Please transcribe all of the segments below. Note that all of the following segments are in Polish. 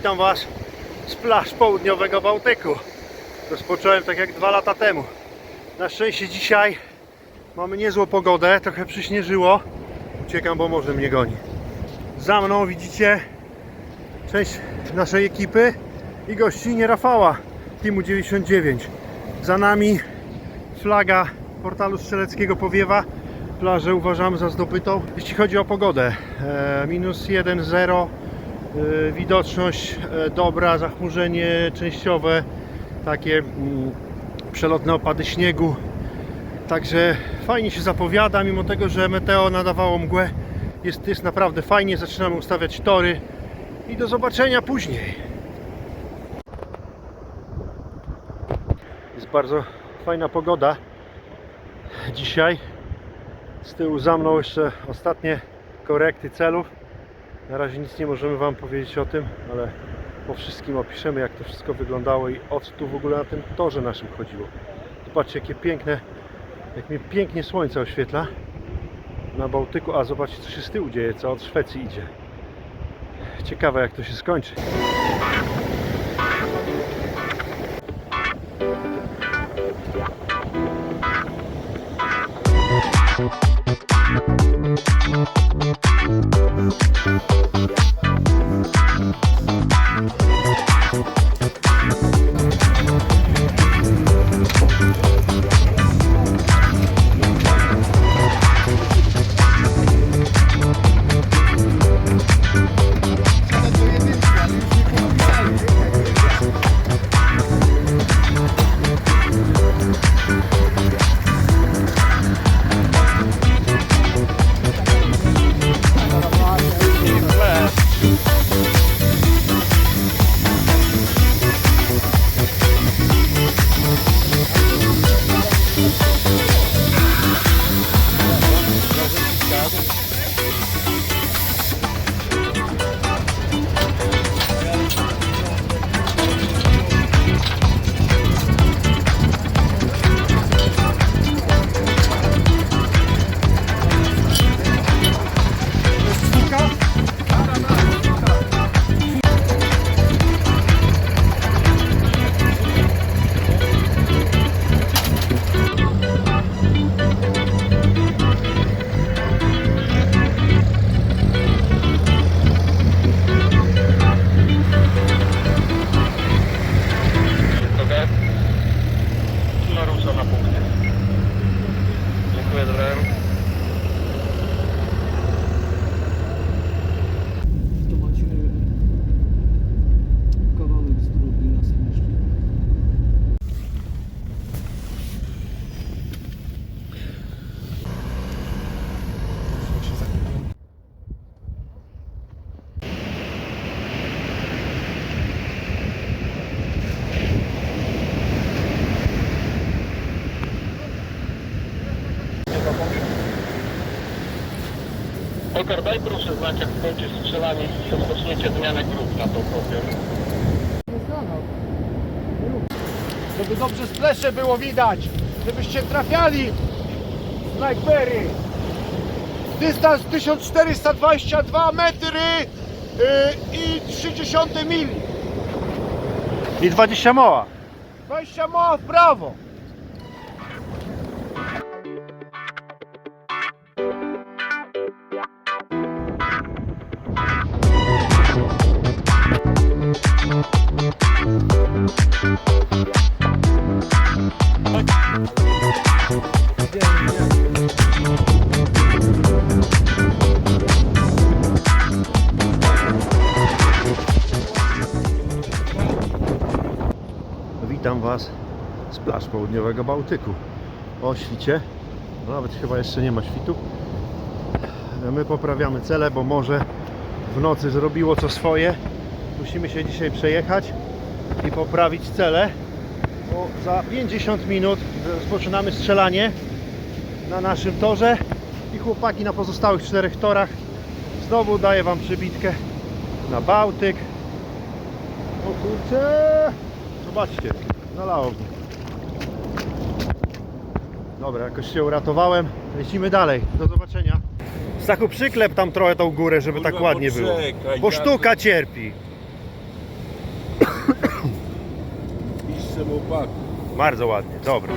Witam Was z plaż południowego Bałtyku. Rozpocząłem tak jak dwa lata temu. Na szczęście dzisiaj mamy niezłą pogodę, trochę przyśnieżyło. Uciekam, bo morze mnie goni. Za mną widzicie część naszej ekipy i gościnie Rafała Teamu 99. Za nami flaga portalu strzeleckiego powiewa. Plażę uważamy za zdobytą. Jeśli chodzi o pogodę, e, minus 1,0 e, widoczność e, dobra, zachmurzenie częściowe, takie mm, przelotne opady śniegu. Także fajnie się zapowiada, mimo tego, że meteo nadawało mgłę. Jest, jest naprawdę fajnie, zaczynamy ustawiać tory i do zobaczenia później. Jest bardzo fajna pogoda dzisiaj. Z tyłu za mną jeszcze ostatnie korekty celów. Na razie nic nie możemy Wam powiedzieć o tym, ale po wszystkim opiszemy jak to wszystko wyglądało i o co tu w ogóle na tym torze naszym chodziło. Zobaczcie jakie piękne, jak mnie pięknie słońce oświetla na Bałtyku. A zobaczcie co się z tyłu dzieje, co od Szwecji idzie. Ciekawe jak to się skończy. Okar, daj proszę znać, jak skończy strzelanie i rozpoczniecie zmianę grup na tą kopię. Żeby dobrze splesze było widać, żebyście trafiali snajpery. Dystans 1422 metry yy, i 30 mili. I 20 moła. 20 mała w prawo. Południowego Bałtyku. O świcie. No, nawet chyba jeszcze nie ma świtu. My poprawiamy cele, bo morze w nocy zrobiło co swoje. Musimy się dzisiaj przejechać i poprawić cele. Bo za 50 minut rozpoczynamy strzelanie na naszym torze i chłopaki na pozostałych czterech torach. Znowu daję Wam przybitkę na Bałtyk. O kurczę! Zobaczcie, nalało mnie. Dobra, jakoś się uratowałem. Lecimy dalej. Do zobaczenia. Stachu, przyklep tam trochę tą górę, żeby tak ładnie było. Bo sztuka cierpi. lepszemu upaku. Bardzo ładnie, dobra.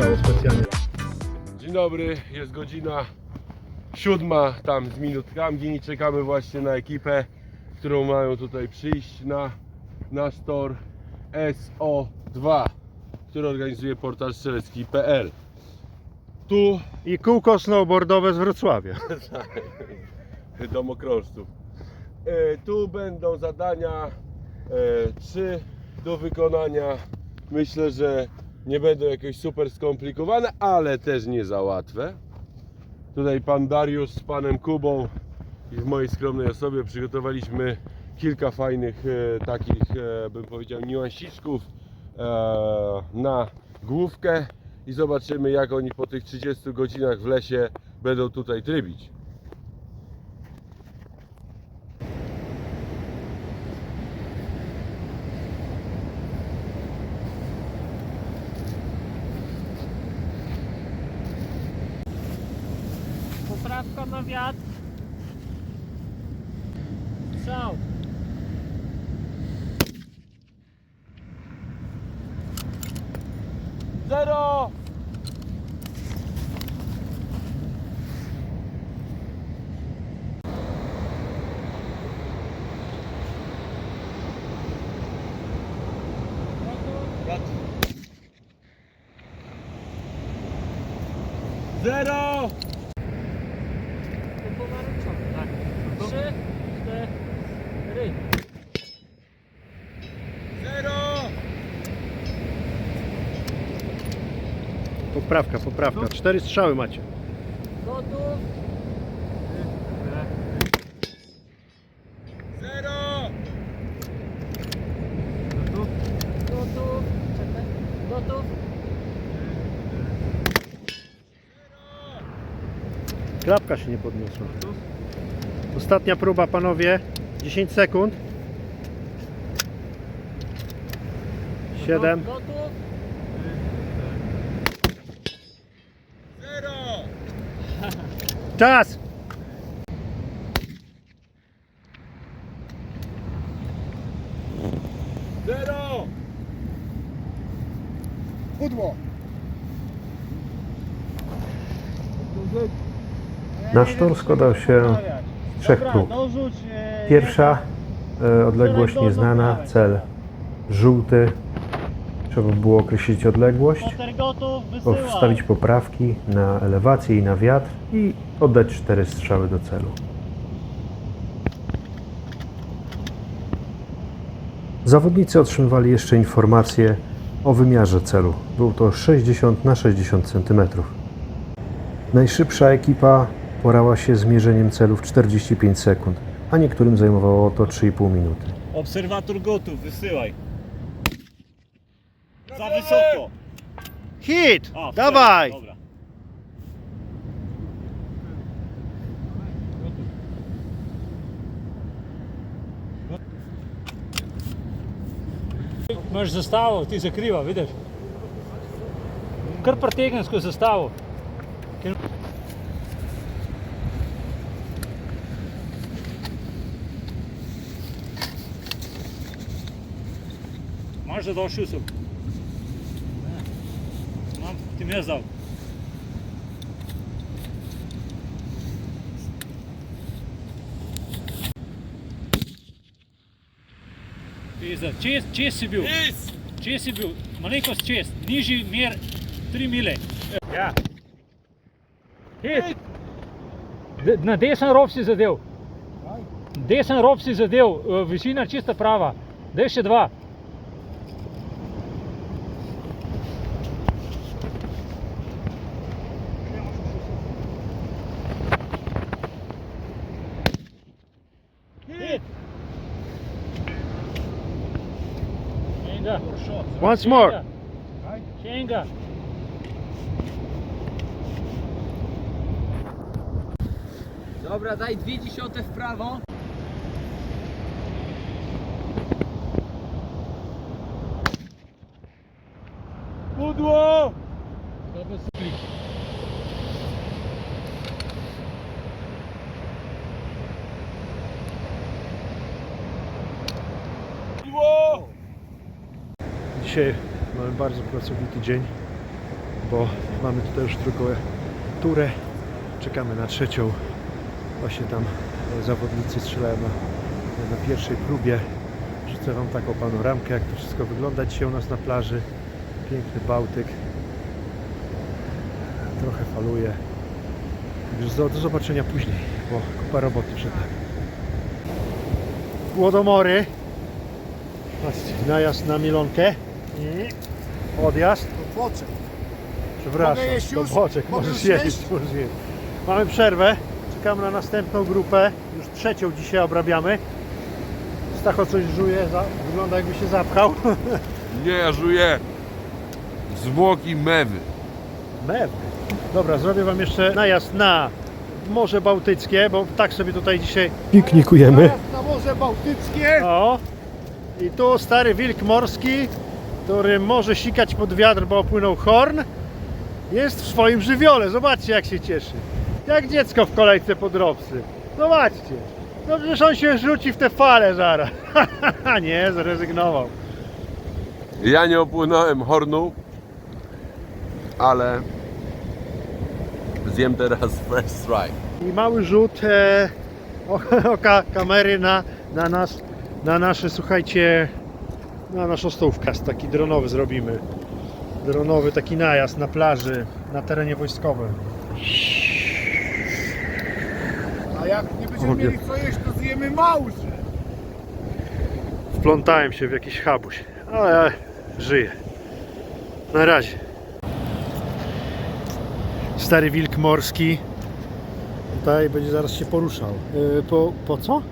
Stało specjalnie. Dzień dobry, jest godzina siódma, tam z minutkami i czekamy właśnie na ekipę, którą mają tutaj przyjść na nasz tor SO2, który organizuje portal strzelecki.pl. Tu I kółko snowboardowe z Wrocławia. domokrążców. E, tu będą zadania e, trzy do wykonania. Myślę, że nie będą jakieś super skomplikowane, ale też nie za łatwe. Tutaj pan Dariusz z panem Kubą i w mojej skromnej osobie przygotowaliśmy kilka fajnych e, takich, e, bym powiedział, niuansiczków e, na główkę i zobaczymy jak oni po tych 30 godzinach w lesie będą tutaj trybić. Wiatr. Co? Zero! Zero! Poprawka, poprawka. Cztery strzały macie. Gotów. Zero! Gotów. Czekaj. Gotów. Klapka się nie podniosła. Ostatnia próba, panowie. 10 sekund. 7. Gotów. Zero! Czas! Zero! Pudło. Nasz tor składał się z trzech prób. Pierwsza e, odległość nieznana, cel żółty. Trzeba było określić odległość, wstawić poprawki na elewację i na wiatr i oddać cztery strzały do celu. Zawodnicy otrzymywali jeszcze informacje o wymiarze celu. Był to 60 na 60 cm. Najszybsza ekipa porała się z mierzeniem celu w 45 sekund, a niektórym zajmowało to 3,5 minuty. Obserwator gotów, wysyłaj. Za wysoko. Hit! A, Dawaj! Dobra. Imaš zastavo, ti zakriva, vidiš? Kar pretegnem skozi zastavo. Imaš za dol mi jaz dal. Pizda, čez, čez si bil. Čez si bil, malenkost čez, nižji mer 3 mile. Ja. Hit. Na desen rob si zadev. Desen rob si zadev, eh, višina čista prava. Daj še dva. Once more. Sięga. Dobra, daj dwie dziesiąte w prawo. Dzisiaj mamy bardzo pracowity dzień, bo mamy tutaj już tylko turę. Czekamy na trzecią. Właśnie tam e, zawodnicy strzelają na, na pierwszej próbie. Rzucę Wam taką panoramkę, jak to wszystko wygląda dzisiaj u nas na plaży. Piękny Bałtyk. Trochę faluje. Także do, do zobaczenia później, bo kupa roboty przed nami. Głodomory. Patrzcie, najazd na Milonkę. I odjazd. Poczek. Przepraszam, Mogę jeść to już? boczek, Mogę możesz już jeść, jeść? możesz jeść. Mamy przerwę, czekamy na następną grupę, już trzecią dzisiaj obrabiamy. Stacho coś żuje, za, wygląda jakby się zapchał. Nie, ja żuję zwłoki mewy. Mew. Dobra, zrobię Wam jeszcze najazd na Morze Bałtyckie, bo tak sobie tutaj dzisiaj piknikujemy. Na Morze Bałtyckie. O, i tu stary wilk morski, który może sikać pod wiatr, bo opłynął horn, jest w swoim żywiole. Zobaczcie, jak się cieszy. Jak dziecko w kolejce po dropsy. Zobaczcie. No przecież on się rzuci w te fale zaraz. nie, zrezygnował. Ja nie opłynąłem hornu, ale zjem teraz fresh strike. I mały rzut e, oka kamery na, na nas, na nasze, słuchajcie, na naszą stołówkę. Taki dronowy zrobimy. Dronowy taki najazd na plaży, na terenie wojskowym. A jak nie będziemy Obie- mieli co jeść, to zjemy małże. Wplątałem się w jakiś habuś, ale żyję. Na razie. Stary wilk morski. Tutaj będzie zaraz się poruszał. Yy, po, po co?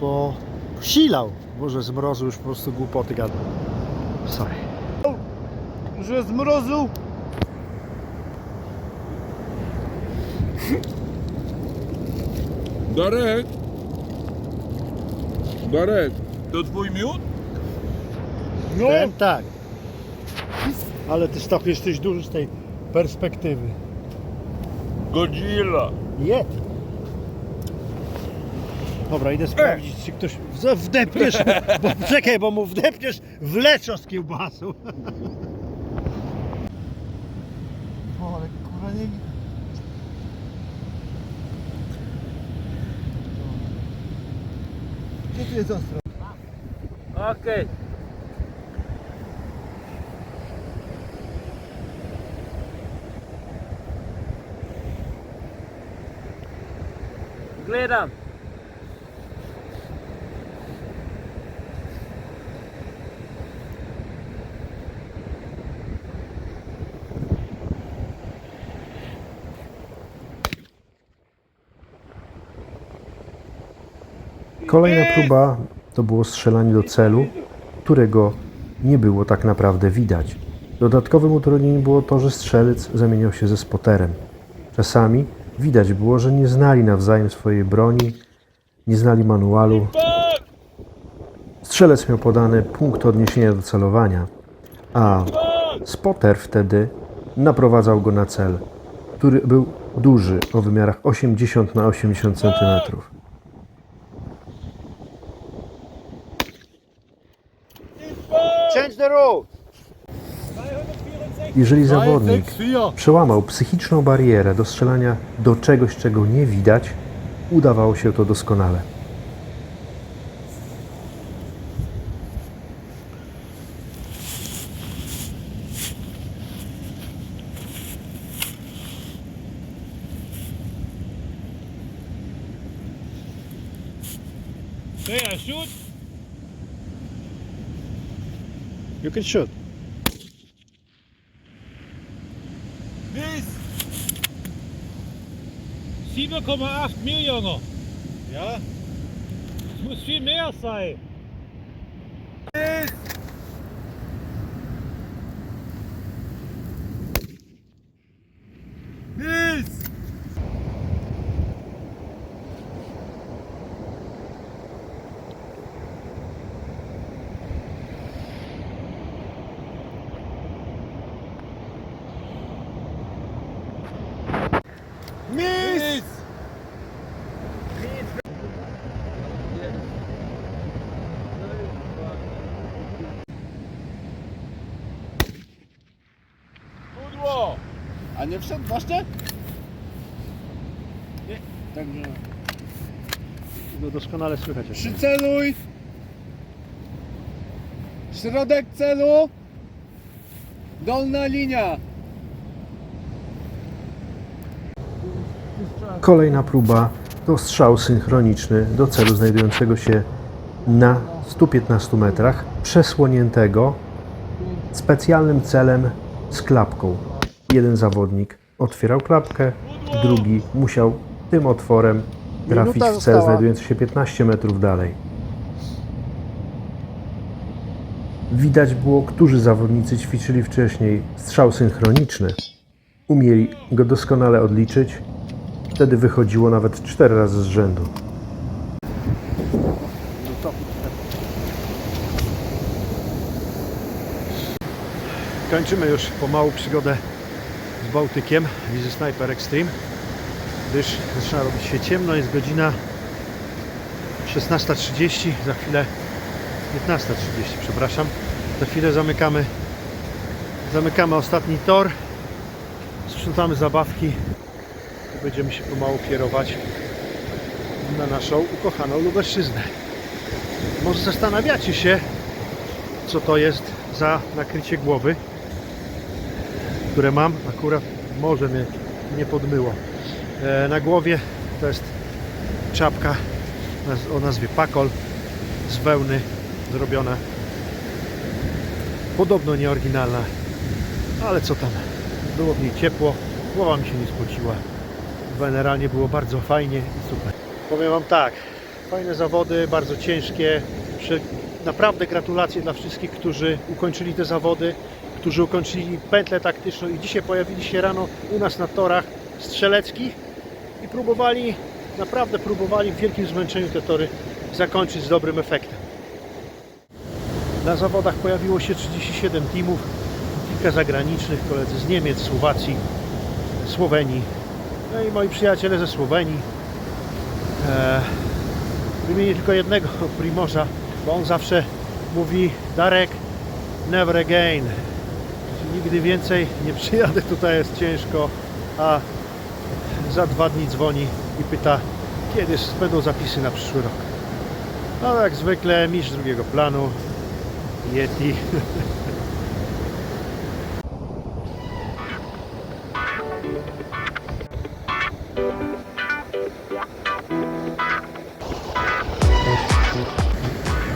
Po silał. Może z mrozu już po prostu głupoty gadał. Sorry. Że z mrozu. Darek! Darek! To twój miód? No. Ten tak. Ale ty Stachu jesteś duży z tej perspektywy. Godzilla! Jed. Dobra, idę sprawdzić, czy ktoś w- wdepniesz, bo czekaj, bo mu wdepniesz w leczo z kiełbasą. O, ale kurwa nie. Gdzie tu jest ostro? Okej. Gledam. Kolejna próba to było strzelanie do celu, którego nie było tak naprawdę widać. Dodatkowym utrudnieniem było to, że strzelec zamieniał się ze spoterem. Czasami widać było, że nie znali nawzajem swojej broni, nie znali manualu. Strzelec miał podany punkt odniesienia do celowania, a spoter wtedy naprowadzał go na cel, który był duży o wymiarach 80 na 80 cm. Change the road. Jeżeli zawodnik przełamał psychiczną barierę do strzelania do czegoś, czego nie widać, udawało się to doskonale. There, shoot. You can shoot. Bis. 7,8 Millionen. Ja? Es muss viel mehr sein. Nie wszedł właśnie? Także go doskonale słychać. Przyceluj! Środek celu! Dolna linia! Kolejna próba to strzał synchroniczny do celu znajdującego się na 115 metrach, przesłoniętego specjalnym celem z klapką. Jeden zawodnik otwierał klapkę, drugi musiał tym otworem trafić w cel znajdujący się 15 metrów dalej. Widać było, którzy zawodnicy ćwiczyli wcześniej strzał synchroniczny. Umieli go doskonale odliczyć, Wtedy wychodziło nawet 4 razy z rzędu. Kończymy już pomału przygodę Bałtykiem Wizy Sniper Extreme, gdyż zaczyna robić się ciemno, jest godzina 16.30, za chwilę 15.30, przepraszam. Za chwilę zamykamy zamykamy ostatni tor, sprzątamy zabawki i będziemy się pomału kierować na naszą ukochaną Lubelszczyznę. Może zastanawiacie się, co to jest za nakrycie głowy, które mam. Akurat może mnie nie podmyło. E, na głowie to jest czapka o nazwie Pakol z wełny zrobiona. Podobno nieoryginalna, ale co tam. Było w niej ciepło, głowa mi się nie spociła. Generalnie było bardzo fajnie i super. Powiem Wam tak, fajne zawody, bardzo ciężkie. Naprawdę gratulacje dla wszystkich, którzy ukończyli te zawody, którzy ukończyli pętlę taktyczną i dzisiaj pojawili się rano u nas na torach strzeleckich i próbowali, naprawdę próbowali w wielkim zmęczeniu te tory zakończyć z dobrym efektem. Na zawodach pojawiło się 37 teamów, kilka zagranicznych, koledzy z Niemiec, Słowacji, Słowenii, no i moi przyjaciele ze Słowenii. Eee, wymienię tylko jednego Primorza, bo on zawsze mówi Darek, never again. Nigdy więcej nie przyjadę, tutaj jest ciężko, a za dwa dni dzwoni i pyta, kiedy będą zapisy na przyszły rok. No jak zwykle mistrz drugiego planu, Yeti.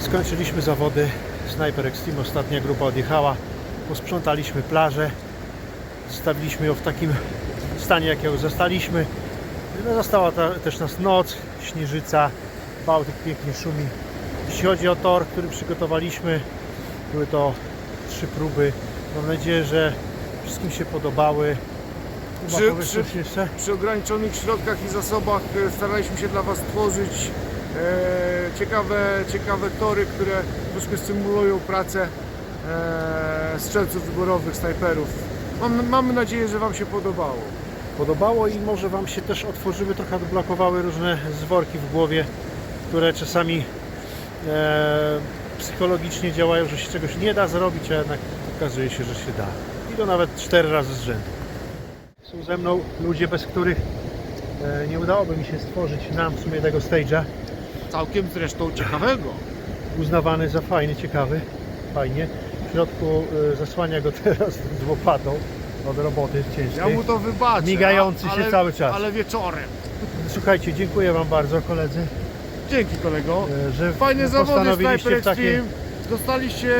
Skończyliśmy zawody Sniper Extreme, ostatnia grupa odjechała. Posprzątaliśmy plażę. Zostawiliśmy ją w takim stanie, jak ją zastaliśmy. No, Zastała ta, też nas noc, śnieżyca, Bałtyk pięknie szumi. Jeśli chodzi o tor, który przygotowaliśmy, były to trzy próby. Mam nadzieję, że wszystkim się podobały. Kuba, Przy- powiesz przy- jeszcze? Przy ograniczonych środkach i zasobach e, staraliśmy się dla Was tworzyć e, ciekawe, ciekawe tory, które troszkę stymulują pracę strzelców wyborowych, snajperów. Mam, mamy nadzieję, że Wam się podobało. podobało i może Wam się też otworzyły, trochę odblokowały różne zworki w głowie, które czasami e, psychologicznie działają, że się czegoś nie da zrobić, a jednak okazuje się, że się da. I to nawet cztery razy z rzędu. Są ze mną ludzie, bez których e, nie udałoby mi się stworzyć nam w sumie tego stage'a. Całkiem zresztą ciekawego. Uznawany za fajny, ciekawy, fajnie. W środku e, zasłania go teraz z łopatą od roboty ciężkiej. Ja mu to wybaczę. Migający a- się ale, cały czas. Ale wieczorem. Słuchajcie, dziękuję Wam bardzo koledzy, Dzięki kolego. e, że Fajne zawody Sniper. Extreme. Dostaliście,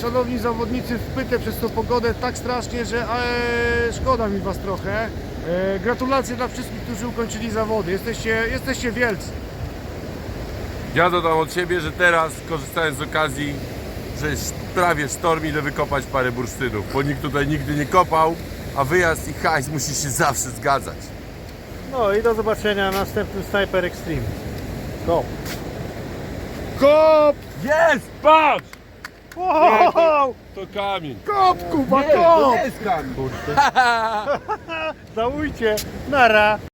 szanowni zawodnicy, wpytę przez tą pogodę tak strasznie, że e, szkoda mi Was trochę. E, gratulacje dla wszystkich, którzy ukończyli zawody. Jesteście, jesteście wielcy. Ja dodam od siebie, że teraz korzystając z okazji, że jest prawie sztorm, idę wykopać parę bursztynów, bo nikt tutaj nigdy nie kopał, a wyjazd i hajs musi się zawsze zgadzać. No i do zobaczenia na następnym Sniper Extreme. Go! Kop! Jest! Patrz! Wow! To kamień. Kop, Kuba, kop! jest kamień. Załójcie! Nara!